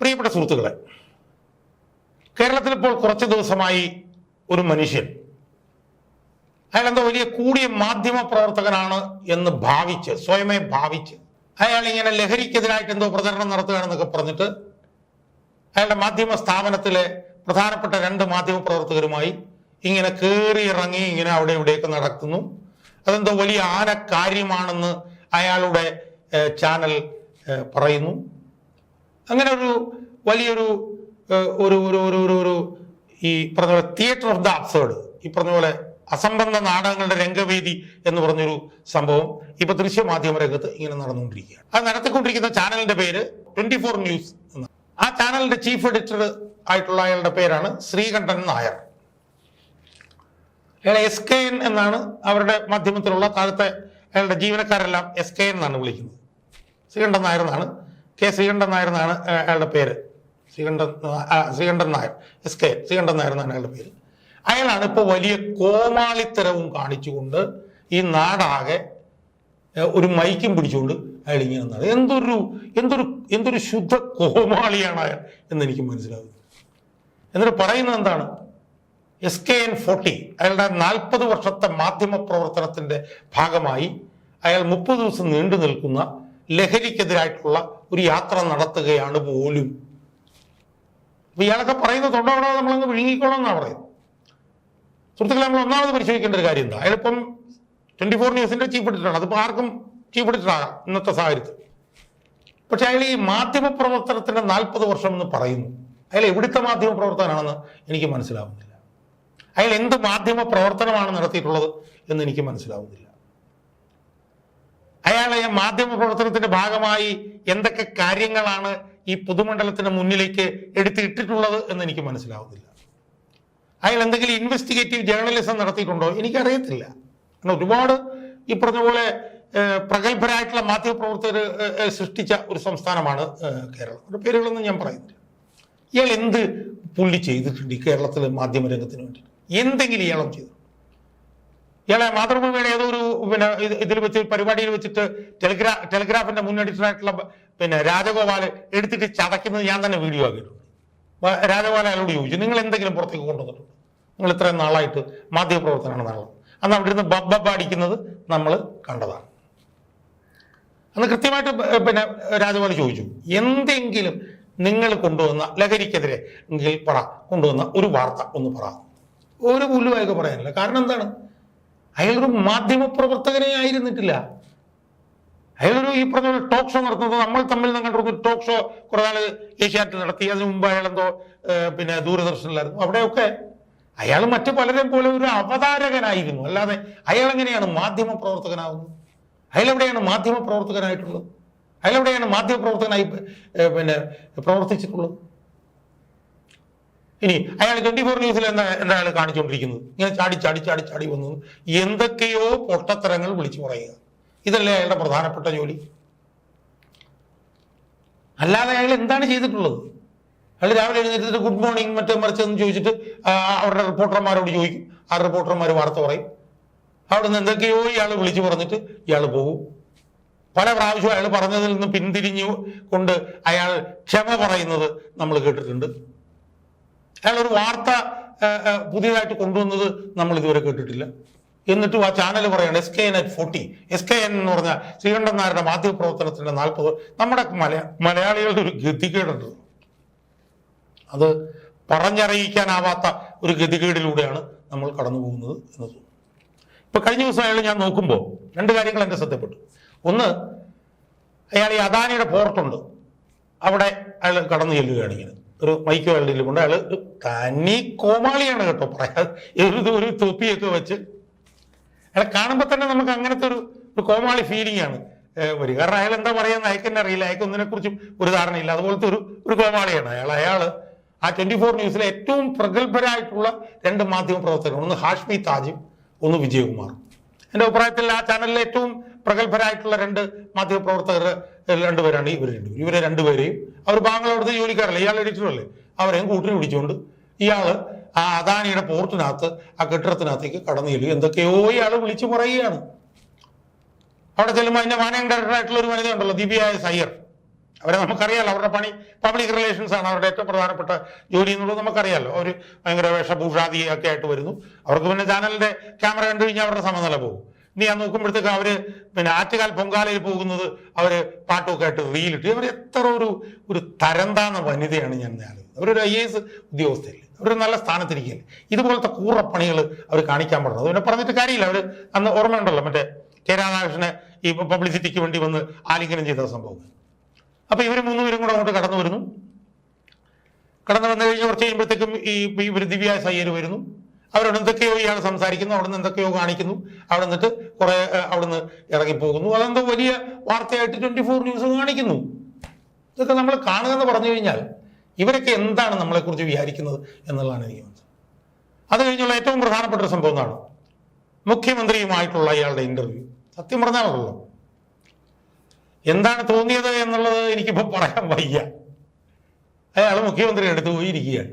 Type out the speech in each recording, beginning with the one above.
പ്രിയപ്പെട്ട സുഹൃത്തുക്കളെ കേരളത്തിൽ ഇപ്പോൾ കുറച്ച് ദിവസമായി ഒരു മനുഷ്യൻ അയാൾ എന്തോ വലിയ കൂടിയ മാധ്യമ പ്രവർത്തകനാണ് എന്ന് ഭാവിച്ച് സ്വയമേ ഭാവിച്ച് അയാൾ ഇങ്ങനെ ലഹരിക്കെതിരായിട്ട് എന്തോ പ്രചരണം നടത്തുകയാണെന്നൊക്കെ പറഞ്ഞിട്ട് അയാളുടെ മാധ്യമ സ്ഥാപനത്തിലെ പ്രധാനപ്പെട്ട രണ്ട് മാധ്യമ പ്രവർത്തകരുമായി ഇങ്ങനെ കയറി ഇറങ്ങി ഇങ്ങനെ അവിടെ ഇവിടെയൊക്കെ നടക്കുന്നു. അതെന്തോ വലിയ ആന കാര്യമാണെന്ന് അയാളുടെ ചാനൽ പറയുന്നു. അങ്ങനെ ഒരു വലിയൊരു ഒരു ഒരു ഒരു ഒരു ഒരു ഈ പറഞ്ഞ പോലെ തിയേറ്റർ ഓഫ് ദ അബ്സേർഡ് ഈ പറഞ്ഞ പോലെ അസംബന്ധ നാടകങ്ങളുടെ രംഗവേദി എന്ന് പറഞ്ഞൊരു സംഭവം ഇപ്പൊ ദൃശ്യ മാധ്യമ രംഗത്ത് ഇങ്ങനെ നടന്നുകൊണ്ടിരിക്കുകയാണ്. അത് നടത്തിക്കൊണ്ടിരിക്കുന്ന ചാനലിന്റെ പേര് ട്വന്റി ഫോർ ന്യൂസ് എന്ന് ആ ചാനലിന്റെ ചീഫ് എഡിറ്റർ ആയിട്ടുള്ള അയാളുടെ പേരാണ് ശ്രീകണ്ഠൻ നായർ. അയാളെ എസ് കെ എൻ എന്നാണ് അവരുടെ മാധ്യമത്തിലുള്ള താഴത്തെ അയാളുടെ ജീവനക്കാരെല്ലാം എസ് കെ എൻ എന്നാണ് വിളിക്കുന്നത്. ശ്രീകണ്ഠൻ നായർ എന്നാണ് കെ ശ്രീകണ്ഠൻ നായർ എന്നാണ് അയാളുടെ പേര്. ശ്രീകണ്ഠൻ ശ്രീകണ്ഠൻ നായർ. എസ് കെ ശ്രീകണ്ഠൻ നായർ എന്നാണ് അയാളുടെ പേര്. അയാളാണ് ഇപ്പോൾ വലിയ കോമാളിത്തരവും കാണിച്ചുകൊണ്ട് ഈ നാടാകെ ഒരു മൈക്കും പിടിച്ചുകൊണ്ട് അയാൾ ഇങ്ങനെ നടന്നത് എന്തൊരു എന്തൊരു എന്തൊരു ശുദ്ധ കോമാളിയാണ് അയാൾ എന്ന് എനിക്ക് മനസ്സിലാകുന്നു എന്നിട്ട് പറയുന്നത് എന്താണ്? എസ് കെ എൻ ഫോർട്ടി അയാളുടെ നാൽപ്പത് വർഷത്തെ മാധ്യമ പ്രവർത്തനത്തിന്റെ ഭാഗമായി അയാൾ മുപ്പത് ദിവസം നീണ്ടു നിൽക്കുന്ന ലഹരിക്കെതിരായിട്ടുള്ള ഒരു യാത്ര നടത്തുകയാണ് പോലും. അപ്പൊ ഇയാളൊക്കെ പറയുന്ന തൊണ്ടവിടെ നമ്മളങ്ങ് വിഴുങ്ങിക്കോളാം എന്നാണ് പറയുന്നത്. സുഹൃത്തുക്കളെ നമ്മൾ ഒന്നാമത് പരിശോധിക്കേണ്ട ഒരു കാര്യം എന്താ? അയാളിപ്പം ട്വന്റി ഫോർ ന്യൂസിന്റെ ചീഫ് എഡിറ്ററാണ് അതിപ്പോൾ ആർക്കും ചീഫ് എഡിറ്റർ ആകാം ഇന്നത്തെ സാഹചര്യത്തിൽ. പക്ഷെ അയാൾ ഈ മാധ്യമ പ്രവർത്തനത്തിന്റെ നാൽപ്പത് വർഷം എന്ന് പറയുന്നു. അയാൾ എവിടുത്തെ മാധ്യമ പ്രവർത്തനമാണെന്ന് എനിക്ക് മനസ്സിലാവുന്നില്ല. അയാൾ എന്ത് മാധ്യമ പ്രവർത്തനമാണ് നടത്തിയിട്ടുള്ളത് എന്ന് എനിക്ക് മനസ്സിലാവുന്നില്ല. അയാളെ മാധ്യമ പ്രവർത്തനത്തിന്റെ ഭാഗമായി എന്തൊക്കെ കാര്യങ്ങളാണ് ഈ പൊതുമണ്ഡലത്തിന് മുന്നിലേക്ക് എടുത്തിട്ടിട്ടുള്ളത് എന്ന് എനിക്ക് മനസ്സിലാവുന്നില്ല. അയാൾ എന്തെങ്കിലും ഇൻവെസ്റ്റിഗേറ്റീവ് ജേർണലിസം നടത്തിയിട്ടുണ്ടോ? എനിക്കറിയത്തില്ല. കാരണം ഒരുപാട് ഈ പറഞ്ഞ പോലെ ഏഹ്, പ്രഗത്ഭരായിട്ടുള്ള മാധ്യമപ്രവർത്തകർ സൃഷ്ടിച്ച ഒരു സംസ്ഥാനമാണ് കേരളം. അവരുടെ പേരുകളൊന്നും ഞാൻ പറയുന്നില്ല. ഇയാൾ എന്ത് പുള്ളി ചെയ്തിട്ടുണ്ട് ഈ കേരളത്തിലെ മാധ്യമരംഗത്തിന് വേണ്ടി എന്തെങ്കിലും ഇയാളും ചെയ്തു ഇയാളെ മാതൃഭൂമിയുടെ ഏതോ ഒരു പിന്നെ ഇത് ഇതിൽ വെച്ച് പരിപാടിയിൽ വെച്ചിട്ട് ടെലിഗ്രാ ടെലിഗ്രാഫിന്റെ മുൻ പിന്നെ രാജഗോപാൽ എടുത്തിട്ട് ചതയ്ക്കുന്നത് ഞാൻ തന്നെ വീഡിയോ ആക്കിയിട്ടുണ്ട്. രാജഗോപാൽ അയാളോട് ചോദിച്ചു നിങ്ങൾ എന്തെങ്കിലും പുറത്തേക്ക് കൊണ്ടുവന്നിട്ടുണ്ട്? നിങ്ങൾ ഇത്രയും നാളായിട്ട് മാധ്യമപ്രവർത്തനമാണ് നടന്നത് അന്ന് അവിടെ ഇരുന്ന് ബബ്ബബ് അടിക്കുന്നത് നമ്മൾ കണ്ടതാണ്. അന്ന് കൃത്യമായിട്ട് പിന്നെ രാജഗോപാൽ ചോദിച്ചു എന്തെങ്കിലും നിങ്ങൾ കൊണ്ടുവന്ന ലഹരിക്കെതിരെ എങ്കിൽ പറ കൊണ്ടുവന്ന ഒരു വാർത്ത ഒന്ന് പറ. ഒരു പുല്ലുമായൊക്കെ പറയാനില്ല. കാരണം എന്താണ്? അയാളൊരു മാധ്യമ പ്രവർത്തകനെ ആയിരുന്നിട്ടില്ല. അയാളൊരു ഈ പറഞ്ഞ ഒരു ടോക്ക് ഷോ നടത്തുന്നത് നമ്മൾ തമ്മിൽ കണ്ടിരുന്ന ഒരു ടോക്ക് ഷോ കുറെ നാൾ ഏഷ്യാനെറ്റ് നടത്തി. അതിന് മുമ്പ് അയാൾ എന്തോ പിന്നെ ദൂരദർശനിലായിരുന്നു. അവിടെയൊക്കെ അയാൾ മറ്റു പലരെയും പോലെ ഒരു അവതാരകനായിരുന്നു. അല്ലാതെ അയാൾ എങ്ങനെയാണ് മാധ്യമ പ്രവർത്തകനാവുന്നത് അയാൾ എവിടെയാണ് മാധ്യമ പ്രവർത്തകനായിട്ടുള്ളത് അയാൾ എവിടെയാണ് മാധ്യമ പ്രവർത്തകനായി പിന്നെ പ്രവർത്തിച്ചിട്ടുള്ളത്? ഇനി അയാൾ ട്വന്റി ഫോർ ന്യൂസിൽ എന്താ എന്താ അയാൾ കാണിച്ചുകൊണ്ടിരിക്കുന്നത് ഇങ്ങനെ ചാടി ചാടി ചാടി ചാടി വന്നു. എന്തൊക്കെയോ പൊട്ടത്തരങ്ങൾ വിളിച്ചു പറയുക. ഇതല്ലേ അയാളുടെ പ്രധാനപ്പെട്ട ജോലി? അല്ലാതെ അയാൾ എന്താണ് ചെയ്തിട്ടുള്ളത്? അയാൾ രാവിലെ എഴുന്നേറ്റിട്ട് ഗുഡ് മോർണിംഗ് മറ്റേ മറിച്ചെന്ന് ചോദിച്ചിട്ട് അവരുടെ റിപ്പോർട്ടർമാരോട് ചോദിക്കും. ആ റിപ്പോർട്ടർമാർ വാർത്ത പറയും. അവിടെ നിന്ന് എന്തൊക്കെയോ ഇയാൾ വിളിച്ചു പറഞ്ഞിട്ട് ഇയാൾ പോകും. പല പ്രാവശ്യവും അയാൾ പറഞ്ഞതിൽ നിന്ന് പിന്തിരിഞ്ഞു കൊണ്ട് അയാൾ ക്ഷമ പറയുന്നത് നമ്മൾ കേട്ടിട്ടുണ്ട്. അയാൾ ഒരു വാർത്ത പുതിയതായിട്ട് കൊണ്ടുവന്നത് നമ്മൾ ഇതുവരെ കേട്ടിട്ടില്ല. എന്നിട്ട് ആ ചാനൽ പറയുന്നത് S K N at forty S K N എന്ന് പറഞ്ഞ ശ്രീകണ്ഠൻ നായരുടെ മാധ്യമപ്രവർത്തനത്തിന്റെ നാൽപ്പത്. നമ്മുടെ മലയ മലയാളികളുടെ ഒരു ഗതികേടുണ്ട്. അത് പറഞ്ഞറിയിക്കാനാവാത്ത ഒരു ഗതികേടിലൂടെയാണ് നമ്മൾ കടന്നു പോകുന്നത് എന്ന് തോന്നുന്നു ഇപ്പൊ കഴിഞ്ഞ ദിവസം അയാൾ ഞാൻ നോക്കുമ്പോൾ രണ്ട് കാര്യങ്ങൾ എന്റെ ശ്രദ്ധപ്പെട്ടു ഒന്ന് അയാൾ ഈ അദാനിയുടെ പോർട്ടുണ്ട് അവിടെ അയാൾ കടന്നു ചെല്ലുകയാണ് ഇങ്ങനെ. ഒരു മൈക്ക് വേൾഡിൽ കൊണ്ട് അയാൾ ഒരു കോമാളിയാണ് കേട്ടോ. പറയാ ഒരു ഒരു തൊപ്പിയൊക്കെ വെച്ച് അയാളെ കാണുമ്പോൾ തന്നെ നമുക്ക് അങ്ങനത്തെ ഒരു ഒരു കോമാളി ഫീലിംഗ് ആണ്. ഒരു കാരണം അയാൾ എന്താ പറയുന്നത് അയക്കെന്നെ അറിയില്ല. അയക്ക് ഒന്നിനെ കുറിച്ചും ഒരു ധാരണയില്ല അതുപോലത്തെ ഒരു ഒരു കോമാളിയാണ് അയാൾ. അയാൾ ആ ട്വന്റി ഫോർ ന്യൂസിലെ ഏറ്റവും പ്രഗത്ഭരായിട്ടുള്ള രണ്ട് മാധ്യമ പ്രവർത്തകർ ഒന്ന് ഹാഷ്മി താജും ഒന്ന് വിജയകുമാറും. എന്റെ അഭിപ്രായത്തിൽ ആ ചാനലിലെ ഏറ്റവും പ്രഗത്ഭരായിട്ടുള്ള രണ്ട് മാധ്യമ പ്രവർത്തകർ രണ്ടുപേരാണ് ഇവർ രണ്ടുപേരും. ഇവരെ രണ്ടുപേരെയും അവർ ബാംഗ്ലൂരിലത്തെ ജോലിക്കാരല്ലേ? ഇയാൾ എഡിറ്ററല്ലേ അവരെയും കൂട്ടിന് പിടിച്ചുകൊണ്ട് ഇയാൾ ആ അദാനിയുടെ പോർട്ടിനകത്ത് ആ കെട്ടിടത്തിനകത്തേക്ക് കടന്നു ചെല്ലു എന്തൊക്കെയോ ഇയാൾ വിളിച്ചു പറയുകയാണ്. അവിടെ ചെല്ലുമ്പോൾ അതിന്റെ മാനേജിംഗ് ഡയറക്ടറായിട്ടുള്ള ഒരു വനിത ഉണ്ടല്ലോ ദിവ്യ സയ്യർ അവരെ നമുക്കറിയാലോ അവരുടെ പണി പബ്ലിക് റിലേഷൻസ് ആണ് അവരുടെ ഏറ്റവും പ്രധാനപ്പെട്ട ജോലി എന്നുള്ളത് നമുക്കറിയാലോ. അവർ ഭയങ്കര വേഷഭൂഷാദിയൊക്കെ ആയിട്ട് വരുന്നു. അവർക്ക് പിന്നെ ചാനലിന്റെ ക്യാമറ കണ്ടു കഴിഞ്ഞാൽ അവരുടെ സമനില പോകും. ഇനി ഞാൻ നോക്കുമ്പോഴത്തേക്ക് അവർ പിന്നെ ആറ്റുകാൽ പൊങ്കാലയിൽ പോകുന്നത് അവർ പാട്ടുമൊക്കെ ആയിട്ട് റീലിട്ട്. അവർ എത്ര ഒരു ഒരു തരംതാന്ന വനിതയാണ് ഞാൻ ആലോചിക്കുന്നത് അവരൊരു ഐ എ എസ് ഉദ്യോഗസ്ഥയല്ലേ അവരൊരു നല്ല സ്ഥാനത്തിരിക്കുകയല്ലേ ഇതുപോലത്തെ കൂറപ്പണികൾ അവർ കാണിക്കാൻ പാടുന്നത് പിന്നെ പറഞ്ഞിട്ട് കാര്യമില്ല. അവർ അന്ന് ഓർമ്മയുണ്ടല്ലോ മറ്റേ കെ രാധാകൃഷ്ണനെ ഈ പബ്ലിസിറ്റിക്ക് വേണ്ടി വന്ന് ആലിംഗനം ചെയ്ത സംഭവം. അപ്പൊ ഇവർ മൂന്നുപേരും കൂടെ അങ്ങോട്ട് കടന്നു വരുന്നു. കടന്നു വന്നു കഴിഞ്ഞ് കുറച്ച് കഴിയുമ്പോഴത്തേക്കും ഈ ഇവർ ദിവ്യ സയ്യർ വരുന്നു. അവരോട് എന്തൊക്കെയോ ഇയാൾ സംസാരിക്കുന്നു അവിടെ നിന്ന് എന്തൊക്കെയോ കാണിക്കുന്നു. അവിടെ നിന്നിട്ട് കുറെ അവിടെ നിന്ന് ഇറങ്ങിപ്പോകുന്നു. അതെന്തോ വലിയ വാർത്തയായിട്ട് ട്വന്റി ഫോർ ന്യൂസ് കാണിക്കുന്നു. ഇതൊക്കെ നമ്മൾ കാണുക എന്ന് പറഞ്ഞു കഴിഞ്ഞാൽ ഇവരൊക്കെ എന്താണ് നമ്മളെക്കുറിച്ച് വിചാരിക്കുന്നത് എന്നുള്ളതാണ് എനിക്ക് മനസ്സിലാക്കുന്നത് അത് കഴിഞ്ഞുള്ള ഏറ്റവും പ്രധാനപ്പെട്ട ഒരു സംഭവം എന്താണ്? മുഖ്യമന്ത്രിയുമായിട്ടുള്ള അയാളുടെ ഇന്റർവ്യൂ സത്യം പറഞ്ഞാണല്ലോ. എന്താണ് തോന്നിയത് എന്നുള്ളത് എനിക്കിപ്പോൾ പറയാൻ വയ്യ. അയാൾ മുഖ്യമന്ത്രിയുടെ അടുത്ത് പോയിരിക്കുകയാണ്.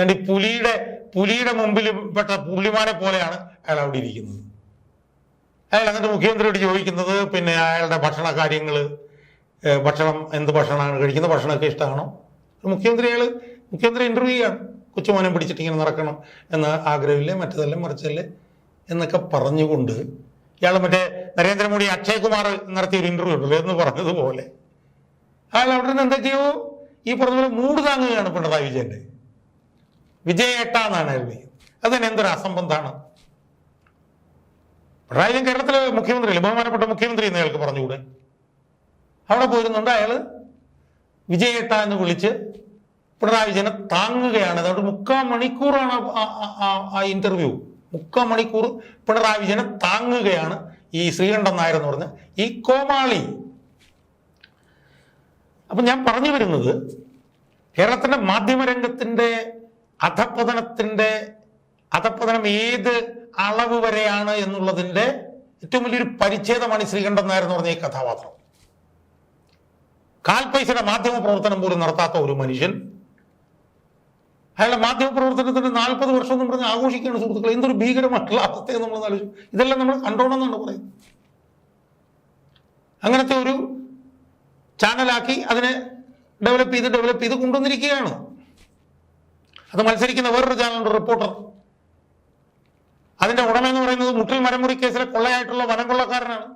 എന്നിട്ട് പുലിയുടെ പുലിയുടെ മുമ്പിൽ പെട്ട പുള്ളിമാനെ പോലെയാണ് അയാൾ അവിടെ ഇരിക്കുന്നത്. അയാൾ എന്നിട്ട് മുഖ്യമന്ത്രിയോട് ചോദിക്കുന്നത് പിന്നെ അയാളുടെ ഭക്ഷണ കാര്യങ്ങൾ ഭക്ഷണം എന്ത് ഭക്ഷണമാണ്? കഴിക്കുന്നത് ഭക്ഷണമൊക്കെ ഇഷ്ടമാണോ? മുഖ്യമന്ത്രി അയാൾ മുഖ്യമന്ത്രി ഇന്റർവ്യൂ ചെയ്യാണ്. കൊച്ചുമോനെ പിടിച്ചിട്ട് ഇങ്ങനെ നടക്കണം എന്ന് ആഗ്രഹമില്ലേ? മറ്റതല്ലേ മറിച്ചല്ലേ എന്നൊക്കെ പറഞ്ഞുകൊണ്ട് ഇയാൾ മറ്റേ നരേന്ദ്രമോദി അക്ഷയ് കുമാർ നടത്തിയ ഒരു ഇന്റർവ്യൂ ഉണ്ടല്ലോ എന്ന് പറഞ്ഞതുപോലെ. അയാൾ അവിടെ നിന്ന് എന്തൊക്കെയോ ഈ പറഞ്ഞ പോലെ മൂട് താങ്ങുകയാണ് പിണറായി വിജയന്റെ വിജയേട്ട എന്നാണ് എഴുതിയത്. അതിന് എന്തൊരു അസംബന്ധമാണ്? പിണറായി കേരളത്തിലെ മുഖ്യമന്ത്രി ബഹുമാനപ്പെട്ട മുഖ്യമന്ത്രി എന്ന് അയാൾക്ക് പറഞ്ഞുകൂടെ? അവിടെ പോയിരുന്നുണ്ട് അയാൾ വിജയേട്ട എന്ന് വിളിച്ച് പിണറായി വിജയനെ താങ്ങുകയാണ്. അതുകൊണ്ട് മുക്കാൽ മണിക്കൂറാണ് ആ ഇന്റർവ്യൂ മുക്കാൽ മണിക്കൂർ പിണറായി വിജയനെ താങ്ങുകയാണ് ഈ ശ്രീകണ്ഠൻ നായർ എന്ന് പറഞ്ഞ ഈ കോമാളി. അപ്പൊ ഞാൻ പറഞ്ഞു വരുന്നത് കേരളത്തിന്റെ മാധ്യമരംഗത്തിന്റെ അധപ്പതനത്തിന്റെ അധപ്പതനം ഏത് അളവ് വരെയാണ് എന്നുള്ളതിന്റെ ഏറ്റവും വലിയൊരു പരിച്ഛേദമാണ് ശ്രീകണ്ഠൻ നായർ എന്ന് പറഞ്ഞ ഈ കഥാപാത്രം. കാൽപൈസയുടെ മാധ്യമ പ്രവർത്തനം പോലും നടത്താത്ത ഒരു മനുഷ്യൻ അയാളുടെ മാധ്യമ പ്രവർത്തനത്തിന് നാൽപ്പത് വർഷം എന്ന് പറഞ്ഞ് ആഘോഷിക്കുകയാണ് സുഹൃത്തുക്കളെ. എന്തൊരു ഭീകരമായിട്ടുള്ള അവസ്ഥയെ നമ്മൾ ആലോചിച്ചു. ഇതെല്ലാം നമ്മൾ കണ്ടോണമെന്നാണ് പറയുന്നത്. അങ്ങനത്തെ ഒരു ചാനലാക്കി അതിനെ ഡെവലപ്പ് ചെയ്ത് ഡെവലപ്പ് ചെയ്ത് കൊണ്ടുവന്നിരിക്കുകയാണ്. അത് മത്സരിക്കുന്ന വേറൊരു ചാനലുണ്ട് റിപ്പോർട്ടർ. അതിന്റെ ഉടമ എന്ന് പറയുന്നത് മുട്ടിൽ മരമുറി കേസിലെ കൊള്ളയായിട്ടുള്ള വനം കൊള്ളക്കാരനാണ്.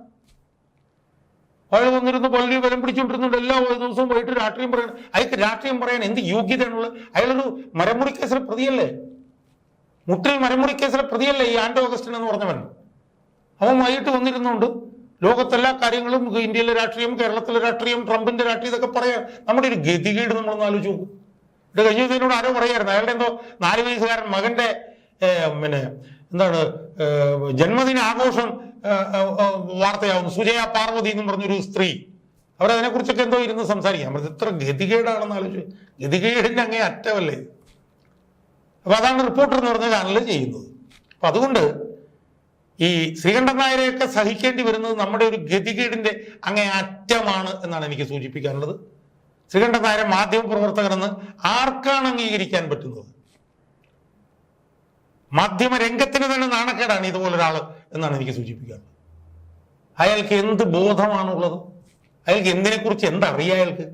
അയാൾ വന്നിരുന്ന് പള്ളി വലം പിടിച്ചുകൊണ്ടിരുന്നുണ്ട് എല്ലാ ദിവസവും പോയിട്ട് രാഷ്ട്രീയം പറയണം. അയാൾക്ക് രാഷ്ട്രീയം പറയാൻ എന്ത് യോഗ്യതയാണുള്ളത്? അയാളൊരു മരമുറി കേസിലെ പ്രതിയല്ലേ? മുട്ടിൽ മരമുറി കേസിലെ പ്രതിയല്ലേ ഈ ആൻഡോ ഓഗസ്റ്റിൻ എന്ന് പറഞ്ഞവൻ? അവൻ വൈകിട്ട് വന്നിരുന്നുണ്ട് ലോകത്തെല്ലാ കാര്യങ്ങളും ഇന്ത്യയിലെ രാഷ്ട്രീയം കേരളത്തിലെ രാഷ്ട്രീയം ട്രംപിന്റെ രാഷ്ട്രീയം ഇതൊക്കെ പറയാം നമ്മുടെ ഒരു ഗതികേട് നമ്മളൊന്ന് ആലോചിച്ച് നോക്കും. ഇത് കഴിഞ്ഞ ദിവസം എന്നോട് ആരോ പറയായിരുന്നു. അയാളുടെ എന്തോ നാല് വയസ്സുകാരൻ മകന്റെ പിന്നെ എന്താണ് ജന്മദിന ആഘോഷം വാർത്തയാവുന്നു. സുജയ പാർവതി എന്ന് പറഞ്ഞൊരു സ്ത്രീ. അവരതിനെ കുറിച്ചൊക്കെ എന്തോ ഇരുന്ന് സംസാരിക്കാം. അവർ ഇത്ര ഗതികേടാണെന്ന് ആലോചിച്ചു. ഗതികേടിന്റെ അങ്ങേ അറ്റമല്ലേ? അപ്പൊ അതാണ് റിപ്പോർട്ടർ എന്ന് പറഞ്ഞ ചാനൽ ചെയ്യുന്നത്. അപ്പൊ അതുകൊണ്ട് ഈ ശ്രീകണ്ഠൻ നായരെയൊക്കെ സഹിക്കേണ്ടി വരുന്നത് നമ്മുടെ ഒരു ഗതികേടിന്റെ അങ്ങേ അറ്റമാണ് എന്നാണ് എനിക്ക് സൂചിപ്പിക്കാനുള്ളത്. ശ്രീകണ്ഠൻ നായരെ മാധ്യമ പ്രവർത്തകരെന്ന് ആർക്കാണ് അംഗീകരിക്കാൻ പറ്റുന്നത്? മാധ്യമ രംഗത്തിന് തന്നെ നാണക്കേടാണ് ഇതുപോലൊരാൾ എന്നാണ് എനിക്ക് സൂചിപ്പിക്കാനുള്ളത്. അയാൾക്ക് എന്ത് ബോധമാണുള്ളത്? അയാൾക്ക് എന്തിനെക്കുറിച്ച് എന്തറിയാം അയാൾക്ക്?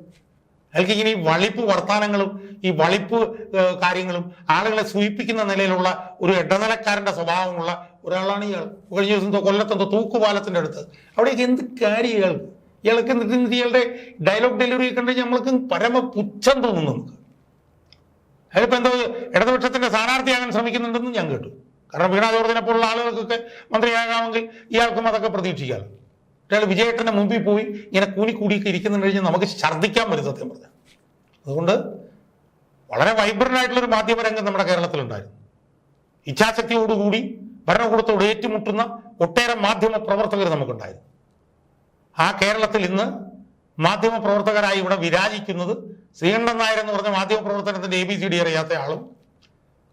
അയാൾക്ക് ഇങ്ങനെ ഈ വളിപ്പ് വർത്താനങ്ങളും ഈ വളിപ്പ് കാര്യങ്ങളും ആളുകളെ സൂചിപ്പിക്കുന്ന നിലയിലുള്ള ഒരു ഇടനിലക്കാരന്റെ സ്വഭാവമുള്ള ഒരാളാണ് ഇയാൾ. കഴിഞ്ഞ ദിവസം കൊല്ലത്തെന്തോ തൂക്കുപാലത്തിന്റെ അടുത്ത്. അവിടേക്ക് എന്ത് കാര്യം ഇയാൾക്ക്? ഇയാൾക്ക് എന്നിട്ട് ഇയാളുടെ ഡയലോഗ് ഡെലിവറി കണ്ടു നമ്മൾക്ക് പരമ പുച്ഛം തോന്നുന്നു. നമുക്ക് അയാളിപ്പോ എന്തോ ഇടതുപക്ഷത്തിന്റെ സ്ഥാനാർത്ഥിയാകാൻ ശ്രമിക്കുന്നുണ്ടെന്ന് ഞാൻ കേട്ടു. കാരണം വീണ ജോർജിനെ പോലുള്ള ആളുകൾക്കൊക്കെ മന്ത്രിയാകാമെങ്കിൽ ഇയാൾക്കും അതൊക്കെ പ്രതീക്ഷിക്കാം. അയാൾ വിജയേട്ടന്റെ മുമ്പിൽ പോയി ഇങ്ങനെ കൂനിക്കൂടിയൊക്കെ ഇരിക്കുന്നുണ്ട് കഴിഞ്ഞാൽ നമുക്ക് ഛർദ്ദിക്കാൻ വരും സത്യം പറഞ്ഞു അതുകൊണ്ട് വളരെ വൈബ്രന്റ് ആയിട്ടുള്ള ഒരു മാധ്യമരംഗം നമ്മുടെ കേരളത്തിലുണ്ടായിരുന്നു. ഇച്ഛാശക്തിയോടുകൂടി ഭരണകൂടത്തോട് ഏറ്റുമുട്ടുന്ന ഒട്ടേറെ മാധ്യമ പ്രവർത്തകർ നമുക്കുണ്ടായിരുന്നു. ആ കേരളത്തിൽ ഇന്ന് മാധ്യമ പ്രവർത്തകരായി ഇവിടെ വിരാജിക്കുന്നത് ശ്രീകണ്ഠൻ നായർ എന്ന് പറഞ്ഞ മാധ്യമ പ്രവർത്തനത്തിന്റെ എ ബി സി ഡി അറിയാത്ത ആളും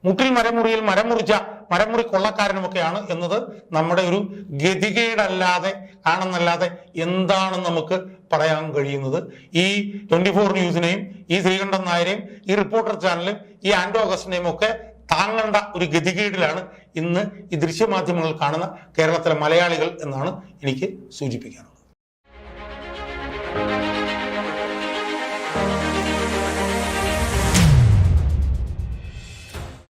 മുട്ടിൽ മരമുറിയിൽ മരം മുറിച്ച മരമുറി കൊള്ളക്കാരനുമൊക്കെയാണ് എന്നത് നമ്മുടെ ഒരു ഗതികേടല്ലാതെ ആണെന്നല്ലാതെ എന്താണ് നമുക്ക് പറയാൻ കഴിയുന്നത്. ഈ ട്വന്റി ഫോർ ന്യൂസിനെയും ഈ ശ്രീകണ്ഠൻ നായരെയും ഈ റിപ്പോർട്ടർ ചാനലും ഈ ആൻഡോ അഗസ്റ്റിനെയും ഒക്കെ താങ്ങേണ്ട ഒരു ഗതികേടിലാണ് ഇന്ന് ഈ ദൃശ്യമാധ്യമങ്ങൾ കാണുന്ന കേരളത്തിലെ മലയാളികൾ എന്നാണ് എനിക്ക് സൂചിപ്പിക്കാനുള്ളത്. Thank you.